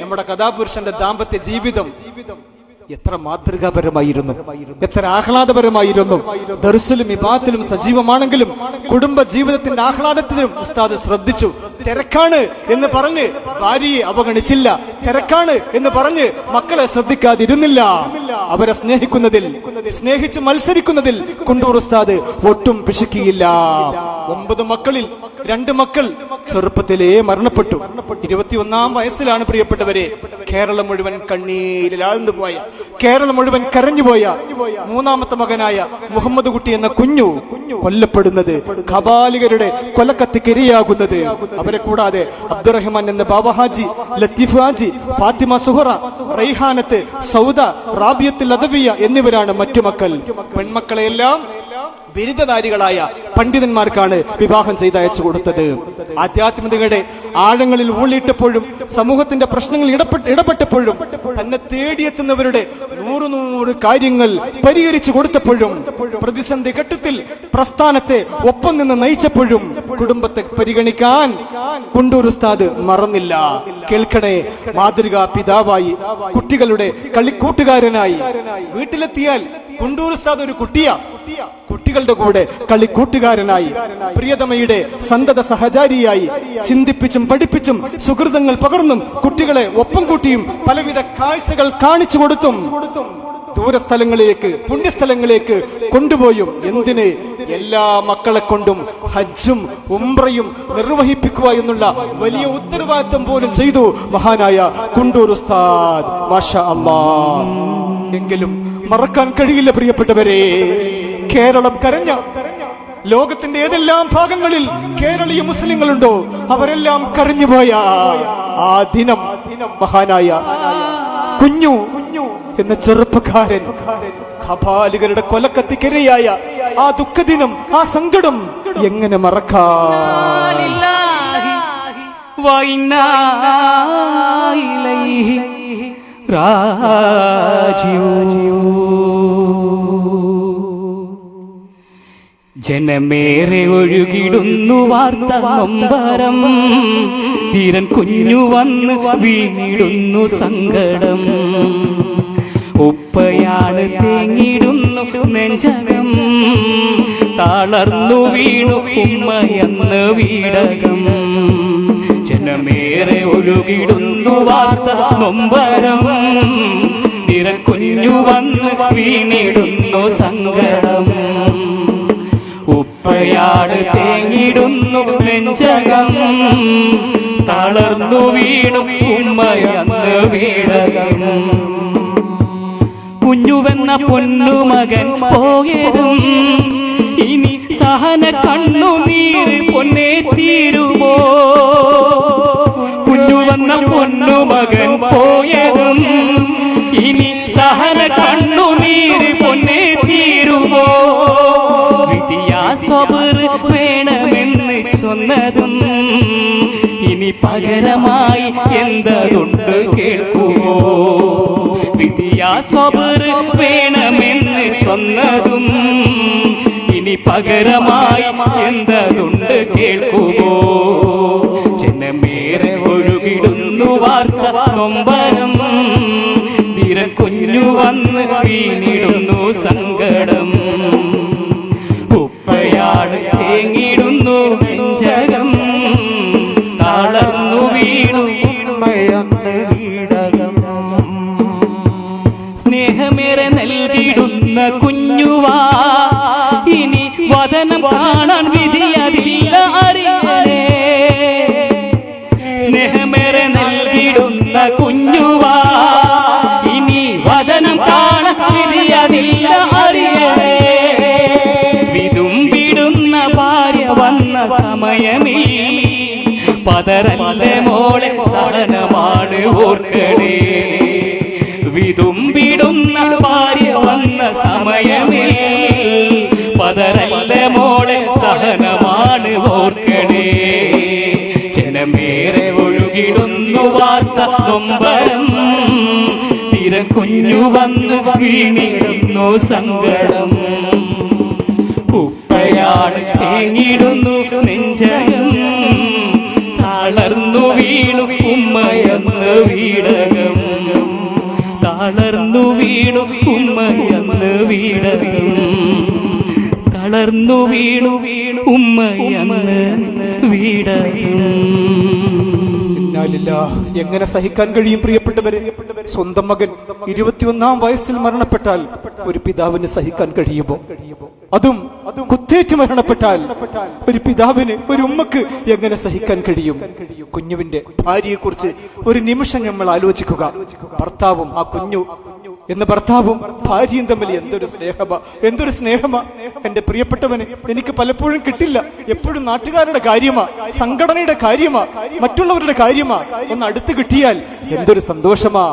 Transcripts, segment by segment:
നമ്മുടെ കഥാപുരുഷന്റെ ദാമ്പത്യ ജീവിതം. എത്ര മാതൃകാപരമായിരുന്നു എത്ര ആഹ്ലാദപരമായിരുന്നു. ദർശലും വിവാഹത്തിലും സജീവമാണെങ്കിലും കുടുംബ ജീവിതത്തിന്റെ ആഹ്ലാദത്തിലും ഉസ്താദ് ശ്രദ്ധിച്ചു. തിരക്കാണ് എന്ന് പറഞ്ഞ് ഭാര്യയെ അവഗണിച്ചില്ല. തിരക്കാണ് എന്ന് പറഞ്ഞ് മക്കളെ ശ്രദ്ധിക്കാതിരുന്നില്ല. അവരെ സ്നേഹിക്കുന്നതിൽ സ്നേഹിച്ച് മത്സരിക്കുന്നതിൽ കുണ്ടൂർ ഉസ്താദ് ഒട്ടും പിശുക്കിയില്ല. ഒമ്പത് മക്കളിൽ രണ്ട് മക്കൾ ചെറുപ്പത്തിലേ മരണപ്പെട്ടു. ഇരുപത്തിയൊന്നാം വയസ്സിലാണ് പ്രിയപ്പെട്ടവരെ കേരളം മുഴുവൻ കണ്ണീരിൽ ആഴ്ന്നു പോയ കേരളം മുഴുവൻ കരഞ്ഞുപോയ മൂന്നാമത്തെ മകനായ മുഹമ്മദ് കുട്ടി എന്ന കുഞ്ഞു കൊല്ലപ്പെടുന്നത് ഖബാലികരുടെ കൊലക്കത്തിക്കിരയാകുന്നത് അവരെ കൂടാതെ അബ്ദുറഹ്മാൻ എന്ന ബാബ ഹാജി ലത്തീഫ് ഹാജി ഫാത്തിമ സുഹറ റൈഹാനത്ത് സൗദ റാബിയത്തുൽ അദവിയ എന്നിവരാണ് മറ്റു മക്കൾ. പെൺമക്കളെല്ലാം ബിരുദധാരികളായ പണ്ഡിതന്മാർക്കാണ് വിവാഹം ചെയ്തയച്ചു കൊടുത്തത്. ആധ്യാത്മികതയുടെ ആഴങ്ങളിൽ ഊളിയിട്ടപ്പോഴും സമൂഹത്തിന്റെ പ്രശ്നങ്ങൾ ഇടപെട്ട് ഇടപെട്ടപ്പോഴും തന്നെ തേടിയെത്തുന്നവരുടെ നൂറ് നൂറ് കാര്യങ്ങൾ പരിഹരിച്ചു കൊടുത്തപ്പോഴും പ്രതിസന്ധി ഘട്ടത്തിൽ പ്രസ്ഥാനത്തെ ഒപ്പം നിന്ന് നയിച്ചപ്പോഴും കുടുംബത്തെ പരിഗണിക്കാൻ കുണ്ടൂർ ഉസ്താദ് മറന്നില്ല. കേൾക്കണേ മാതൃകാ പിതാവായി കുട്ടികളുടെ കളിക്കൂട്ടുകാരനായി വീട്ടിലെത്തിയാൽ കുണ്ടൂർ സാദ് ഒരു കുട്ടിയ. കുട്ടികളുടെ കൂടെ കളിക്കൂട്ടുകാരനായി പ്രിയതമയുടെ സന്തത സഹചാരിയായി ചിന്തിപ്പിച്ചും പഠിപ്പിച്ചും സുഹൃതങ്ങൾ പകർന്നും കുട്ടികളെ ഒപ്പം കൂട്ടിയും പലവിധ കാഴ്ചകൾ കാണിച്ചു കൊടുത്തും ദൂരസ്ഥലങ്ങളിലേക്ക് പുണ്യസ്ഥലങ്ങളിലേക്ക് കൊണ്ടുപോയും. എന്തിന്? എല്ലാ മക്കളെ കൊണ്ടും ഹജ്ജും ഉംറയും നിർവഹിപ്പിക്കുക എന്നുള്ള വലിയ ഉത്തരവാദിത്വം പോലും ചെയ്തു മഹാനായ കുണ്ടൂർ ഉസ്താദ്. മാഷ അള്ളാ. എങ്കിലും മറക്കാൻ കഴിയില്ല പ്രിയപ്പെട്ടവരെ. കേരളം കരഞ്ഞ ലോകത്തിന്റെ ഏതെല്ലാം ഭാഗങ്ങളിൽ കേരളീയ മുസ്ലിങ്ങളുണ്ടോ അവരെല്ലാം കരഞ്ഞുപോയ ആ ദിനം മഹാനായ കുഞ്ഞു എന്ന ചെറുപ്പക്കാരൻ ഖബാലികളുടെ കൊലക്കത്തിക്കരയായ ആ ദുഃഖദിനം ആ സങ്കടം എങ്ങനെ മറക്കാം? രാജീവ് ജനമേറെ ഒഴുകിടുന്നു വാർത്ത നൊമ്പരം. ധീരൻ കുഞ്ഞു വന്ന് വീണിടുന്നു സങ്കടം. ഉപ്പയാണ് തേങ്ങിടുന്നു നെഞ്ചകം. താളർന്നു വീണു ഉമ്മയെന്ന് വീടകം. ജനമേറെ ഒഴുകിടുന്നു വാർത്ത നൊമ്പരം. ധീരൻ കുഞ്ഞു വന്ന് വീണിടുന്നു സങ്കടം. ഉപ്പയാട് തേങ്ങിടുന്നു നെഞ്ചകം. തളർന്നു വീണു ഉമ്മയന്ന് വീടകം. കുഞ്ഞുവെന്ന പൊന്നുമകൻ പോയതും ഇനി സഹന കണ്ണുനീര് പൊന്നേ തീരുമോ? കുഞ്ഞുവെന്ന പൊന്നുമകൻ പോയതും ഇനി സഹന കണ്ണുനീര് പൊന്നേ തീരുമോ? സ്വബർ വേണമെന്ന് ചൊന്നതും ഇനി പകരമായി എന്തതുണ്ട് കേൾക്കുമോ വിധിയാ സ്വബർ വേണമെന്ന് ചൊന്നതും ഇനി പകരമായി എന്തതുണ്ട് കേൾക്കുമോ ജനമേറെ ഒഴുകിടുന്നു വാർത്ത നൊമ്പരം. ധീരൻ കുഞ്ഞു വന്ന് വീണിടുന്നു വന്ന സമയമേ. പതരല്ലേ മോളെ സഹനമാണ് ഓർക്കണേ. വിതുമ്പിടുന്ന ഭാര്യ വന്ന സമയമേ. പതരല്ലേ മോളെ സഹനമാണ് ഓർക്കണേ. ജനമേറെ ഒഴുകിടുന്നു വാർത്ത നൊമ്പരം. തിരക്കുഞ്ഞു കുഞ്ഞു വന്നു വീണിടുന്നു സങ്കടം. ഉപ്പയാണ് തേങ്ങിടുന്നു നെഞ്ചകം. തളർന്നു വീണു ഉമ്മയെന്ന് വീടകം. തളർന്നു വീണു ഉമ്മയെന്ന് വീടകം. തളർന്നു വീണു വീണു ഉമ്മയെന്ന് വീടകം. എങ്ങനെ സഹിക്കാൻ കഴിയും പ്രിയപ്പെട്ടവരെ? സ്വന്തം മകൻ ഇരുപത്തിയൊന്നാം വയസ്സിൽ മരണപ്പെട്ടാൽ ഒരു പിതാവിന് സഹിക്കാൻ കഴിയുമോ? അതും കുത്തേറ്റ് മരണപ്പെട്ടാൽ ഒരു പിതാവിന് ഒരു ഉമ്മക്ക് എങ്ങനെ സഹിക്കാൻ കഴിയും? കുഞ്ഞുവിന്റെ ഭാര്യയെക്കുറിച്ച് ഒരു നിമിഷം നമ്മൾ ആലോചിക്കുക. ഭർത്താവും ആ കുഞ്ഞു എന്ന ഭർത്താവും ഭാര്യയും തമ്മിൽ എന്തൊരു സ്നേഹമാ? എന്തൊരു സ്നേഹമാ? എന്റെ പ്രിയപ്പെട്ടവന് എനിക്ക് പലപ്പോഴും കിട്ടില്ല. എപ്പോഴും നാട്ടുകാരുടെ കാര്യമാ സംഘടനയുടെ കാര്യമാ മറ്റുള്ളവരുടെ കാര്യമാ. ഒന്ന് അടുത്ത് കിട്ടിയാൽ എന്തൊരു സന്തോഷമാ.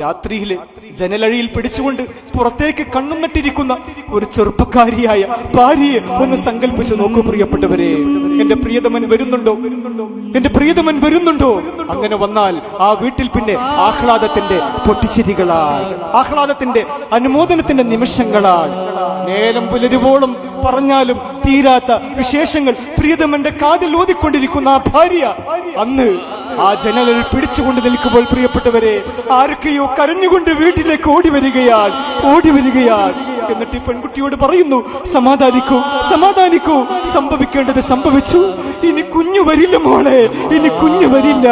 രാത്രിയിൽ ജനലഴിയിൽ പിടിച്ചുകൊണ്ട് പുറത്തേക്ക് കണ്ണും നട്ടിരിക്കുന്ന ഒരു ചെറുപ്പക്കാരിയായ ഭാര്യയെ ഒന്ന് സങ്കല്പിച്ചു നോക്കൂ പ്രിയപ്പെട്ടവരെ. എന്റെ പ്രിയതമൻ വരുന്നുണ്ടോ? എന്റെ പ്രിയതമൻ വരുന്നുണ്ടോ? അങ്ങനെ വന്നാൽ ആ വീട്ടിൽ പിന്നെ ആഹ്ലാദത്തിന്റെ പൊട്ടിച്ചിരികളാൽ ആഹ്ലാദത്തിന്റെ അനുമോദനത്തിന്റെ നിമിഷങ്ങളാൽ. നേരം പുലരുവോളം പറഞ്ഞാലും തീരാത്ത വിശേഷങ്ങൾ പ്രിയതമന്റെ കാതിൽ ഓതിക്കൊണ്ടിരിക്കുന്ന ആ ഭാര്യ അന്ന് ആ ജനലിൽ പിടിച്ചുകൊണ്ട് നിൽക്കുമ്പോൾ പ്രിയപ്പെട്ടവരെ ആരൊക്കെയോ കരഞ്ഞുകൊണ്ട് വീട്ടിലേക്ക് ഓടി വരികയാൽ ഓടി വരികയാൽ. എന്നിട്ട് ഈ പെൺകുട്ടിയോട് പറയുന്നു സമാധാനിക്കൂ സമാധാനിക്കൂ സംഭവിക്കേണ്ടത് സംഭവിച്ചു. ഇനി കുഞ്ഞു വരില്ല മോളെ ഇനി കുഞ്ഞു വരില്ല.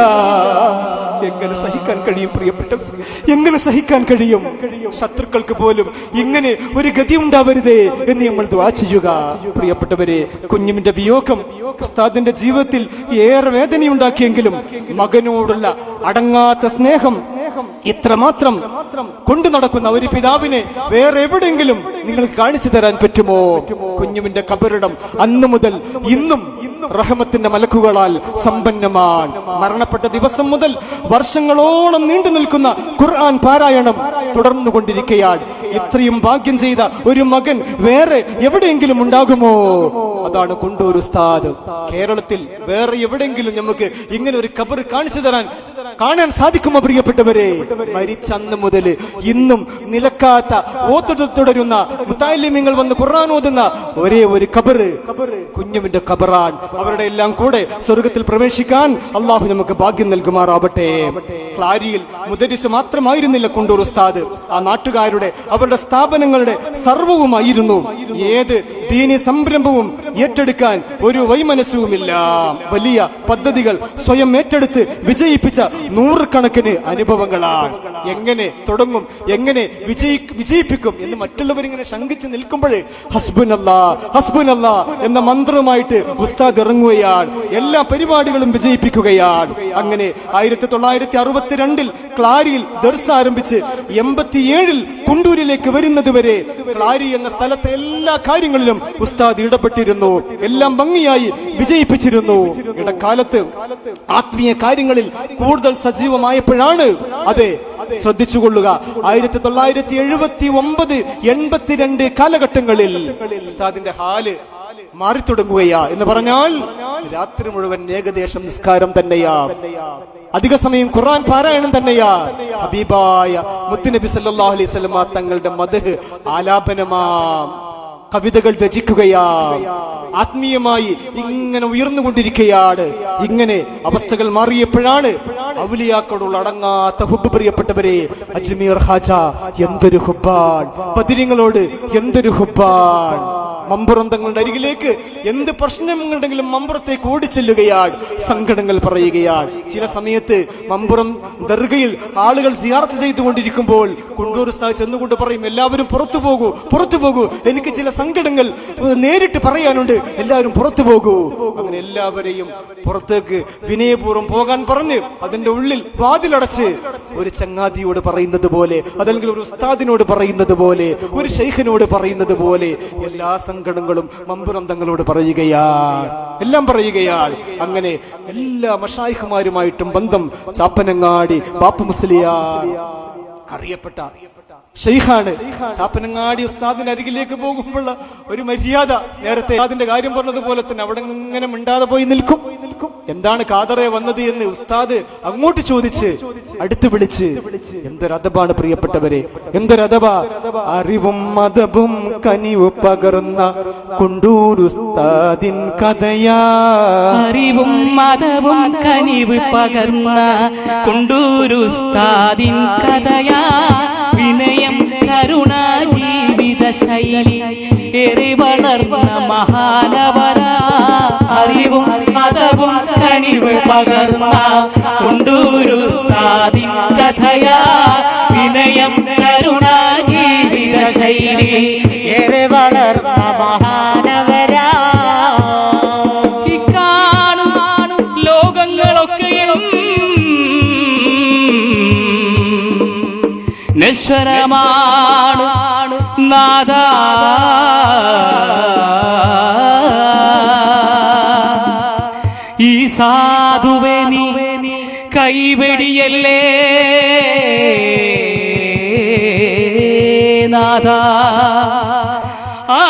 എങ്ങനെ സഹിക്കാൻ കഴിയും പ്രിയപ്പെട്ട? എങ്ങനെ സഹിക്കാൻ കഴിയും? ശത്രുക്കൾക്ക് പോലും ഇങ്ങനെ ഒരു ഗതി ഉണ്ടാവരുതേ എന്ന് നമ്മൾ ദ്വാ ചെയ്യുക. പ്രിയപ്പെട്ടവരെ കുഞ്ഞുമിന്റെ വിയോഗം ഉസ്താദിന്റെ ജീവിതത്തിൽ ഏറെ വേദനയുണ്ടാക്കിയെങ്കിലും മകനോടുള്ള അടങ്ങാത്ത സ്നേഹം ഇത്രമാത്രം കൊണ്ടു നടക്കുന്ന ഒരു പിതാവിനെ വേറെ എവിടെയെങ്കിലും നിങ്ങൾക്ക് കാണിച്ചു തരാൻ പറ്റുമോ? കുഞ്ഞുമിന്റെ കബറിടം അന്നു മുതൽ ഇന്നും റഹമത്തിന്റെ മലക്കുകളാൽ സമ്പന്നമാണ് മരണപ്പെട്ട ദിവസം മുതൽ വർഷങ്ങളോളം നീണ്ടു നിൽക്കുന്ന ഖുർആൻ പാരായണം തുടർന്നു കൊണ്ടിരിക്കുകയാണ് ഇത്രയും ഭാഗ്യം ചെയ്ത ഒരു മകൻ വേറെ എവിടെയെങ്കിലും ഉണ്ടാകുമോ? അതാണ് കൊണ്ടൂർ ഉസ്താദ്. കേരളത്തിൽ വേറെ എവിടെയെങ്കിലും നമുക്ക് ഇങ്ങനെ ഒരു കബർ കാണിച്ചു തരാൻ കാണാൻ സാധിക്കുമോ പ്രിയപ്പെട്ടവരെ? മരിച്ച അന്ന് മുതൽ ഇന്നും നിലക്കാത്ത ഓത്തു തുടരുന്ന മുത്താലിമ്യങ്ങൾ വന്ന് ഖുർആൻ ഓതുന്ന ഒരേ ഒരു കബറ് കുഞ്ഞുവിന്റെ കബറാൻ അവരുടെ എല്ലാം കൂടെ സ്വർഗത്തിൽ പ്രവേശിക്കാൻ അള്ളാഹു നമുക്ക് ഭാഗ്യം നൽകുമാറാവട്ടെ. ക്ലാരിയിൽ മുദരിസ് മാത്രമായിരുന്നില്ല കൊണ്ടൂർ ഉസ്താദ്. ആ നാട്ടുകാരുടെ അവരുടെ സ്ഥാപനങ്ങളുടെ സർവവുമായിരുന്നു. ഏത് ദീനി സംരംഭവും ഏറ്റെടുക്കാൻ ഒരു വൈമനസ്സുമില്ല. വലിയ പദ്ധതികൾ സ്വയം ഏറ്റെടുത്ത് വിജയിപ്പിച്ച നൂറുകണക്കിന് അനുഭവങ്ങളാണ്. എങ്ങനെ തുടങ്ങും എങ്ങനെ വിജയി വിജയിപ്പിക്കും എന്ന് മറ്റുള്ളവരിങ്ങനെ ശങ്കിച്ച് നിൽക്കുമ്പോഴേ ഹസ്ബുനല്ല ഹസ്ബുനല്ല എന്ന മന്ത്രവുമായിട്ട് ഉസ്താദ് ഇറങ്ങുകയാണ്. എല്ലാ പരിപാടികളും വിജയിപ്പിക്കുകയാണ്. അങ്ങനെ ആയിരത്തി തൊള്ളായിരത്തി അറുപത്തിരണ്ടിൽ ക്ലാരിയിൽ ദർസ് ആരംഭിച്ച് എൺപത്തിയേഴിൽ കുണ്ടൂരിലേക്ക് വരുന്നതുവരെ ക്ലാരി എന്ന സ്ഥലത്തെ എല്ലാ കാര്യങ്ങളിലും ഉസ്താദ് ഇടപെട്ടിരുന്നു. എല്ലാം ഭംഗിയായി വിജയിപ്പിച്ചിരുന്നു. ഇടക്കാലത്ത് ആത്മീയ കാര്യങ്ങളിൽ കൂടുതൽ സജീവമായപ്പോഴാണ് അതെ. ശ്രദ്ധിച്ചുകൊള്ളുക. ആയിരത്തി തൊള്ളായിരത്തി എഴുപത്തി ഒമ്പത് എൺപത്തിരണ്ട് കാലഘട്ടങ്ങളിൽ ഉസ്താദിന്റെ ഹാൽ മാറിത്തുടങ്ങുകയാ എന്ന് പറഞ്ഞാൽ രാത്രി മുഴുവൻ ഏകദേശം നിസ്കാരം തന്നെയാ. അധിക സമയം ഖുർആൻ പാരായണം തന്നെയാ. ഹബീബായ മുത്തുനബി സല്ലല്ലാഹു അലൈഹി വസല്ലമ തങ്ങളുടെ മദ്ഹ് ആലാപനമാം കവിതകൾ രചിക്കുകയാ. ആത്മീയമായി ഇങ്ങനെ ഉയർന്നുകൊണ്ടിരിക്കുകയാണ് ഇങ്ങനെ അവസ്ഥകൾ മാറിയപ്പോഴാണ് ഔലിയാക്കളോട് അടങ്ങാത്ത ഹുബ് പ്രിയപ്പെട്ടവരെ അജ്മീർ ഹാജ എന്തൊരു ഹുബാൻ പതിരിങ്ങളോട് എന്തൊരു ഹുബാൻ മമ്പുറം തങ്ങളുടെ അരികിലേക്ക് എന്ത് പ്രശ്നങ്ങളുണ്ടെങ്കിലും മമ്പുറത്തേക്ക് ഓടിച്ചെല്ലുകയാണ് സങ്കടങ്ങൾ പറയുകയാണ് ചില സമയത്ത് മമ്പുറം ദർഗയിൽ ആളുകൾ സിയാർത്ത് ചെയ്തുകൊണ്ടിരിക്കുമ്പോൾ കുണ്ടൂർ സ്ഥാ ചെന്നുകൊണ്ട് പറയും എല്ലാവരും പുറത്തു പോകൂ പുറത്തു പോകൂ. എനിക്ക് ചില സങ്കടങ്ങൾ നേരിട്ട് പറയാനുണ്ട്. എല്ലാവരും പുറത്തു പോകൂ. അങ്ങനെ എല്ലാവരെയും പുറത്തേക്ക് വിനയപൂർവം പോകാൻ പറഞ്ഞ് അതിന്റെ ഉള്ളിൽ വാതിലടച്ച് ഒരു ചങ്ങാതിയോട് പറയുന്നത് പോലെ അതല്ലെങ്കിൽ ഒരു ഉസ്താദിനോട് പറയുന്നത് പോലെ ഒരു ഷെയ്ഖിനോട് പറയുന്നത് പോലെ എല്ലാ സങ്കടങ്ങളും മമ്പുരന്തങ്ങളോട് പറയുകയാണ്. എല്ലാം പറയുകയാണ്. അങ്ങനെ എല്ലാ മഷായിഖുമാരുമായിട്ടും ബന്ധം ചാപ്പനങ്ങാടി ബാപ്പു മുസ്ലിയാർ അറിയപ്പെട്ട ഷെയ്ഖാണ്. ചാപ്പനങ്ങാടി ഉസ്താദിന്റെ അരികിലേക്ക് പോകുമ്പോൾ ഒരു മര്യാദ. നേരത്തെ അതിന്റെ കാര്യം പറഞ്ഞതുപോലെ തന്നെ അവിടെ ഇങ്ങനെ മിണ്ടാതെ പോയി നിൽക്കും. എന്താണ് കാതറെ വന്നത് എന്ന് ഉസ്താദ് അങ്ങോട്ട് ചോദിച്ച് അടുത്ത് വിളിച്ച് എന്തൊരതബാണ് പ്രിയപ്പെട്ടവരെ എന്തൊരതബ അറിവും മതവും കനിവ് പകർന്ന കൊണ്ടൂരുസ്താദിൻ കഥയാ. അറിവും മതവും കനിവ് പകർന്ന കൊണ്ടൂരുസ്താദിൻ കഥയാ. ഏറെ വളർന്ന മഹാനവര അറിവും മതവും കനിവ് പകർന്ന കൊണ്ടൂരുസ്താദിൻ കഥയാ. വിനയം കരുണ ജീവിത ശൈലി. ഏറെ വളർന്ന മഹാനവരാ കാണും ലോകങ്ങളൊക്കെയും നശ്വരമാണ് നാദ. സാധുവെ നീ കൈവെടിയല്ലേ നാഥ ആ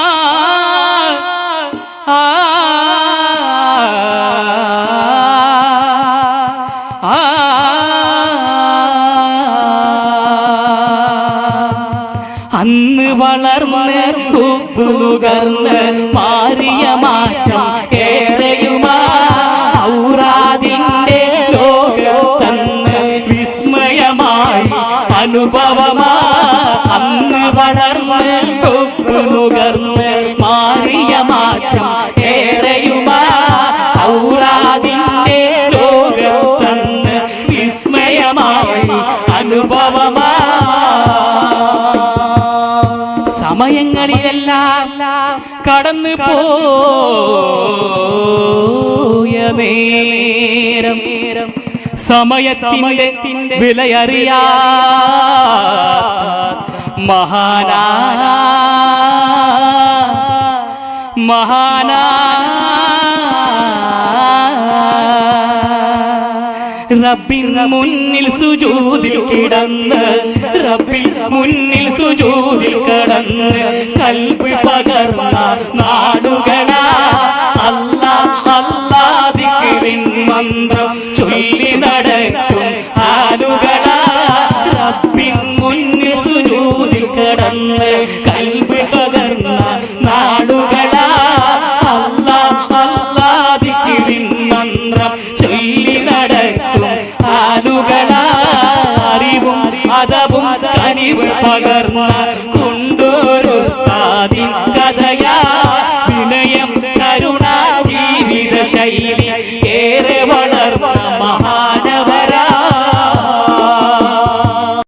അന്ന് വളർന്ന് ഉപ്പ് നുകർന്ന് അനുഭവമാ. അന്ന് വളർന്ന് ഉപ്പ് നുകർന്ന് മാറിയ മാറ്റം ഏറെയുമാ. ഔറാദിന്റെ ലോകത്തന്ന് വിസ്മയമായി അനുഭവമാ. സമയങ്ങളിലെല്ലാം കടന്നു പോയ നേരം സമയത്തിന്റെ വിലയറിയാ മഹാന മഹാന റബ്ബിൻ മുന്നിൽ സുജൂതിൽ കിടന്ന് റബ്ബിൻ മുന്നിൽ സുജൂതിൽ കടന്ന് കൽപ്പ് പകർന്ന നാടുകളാ.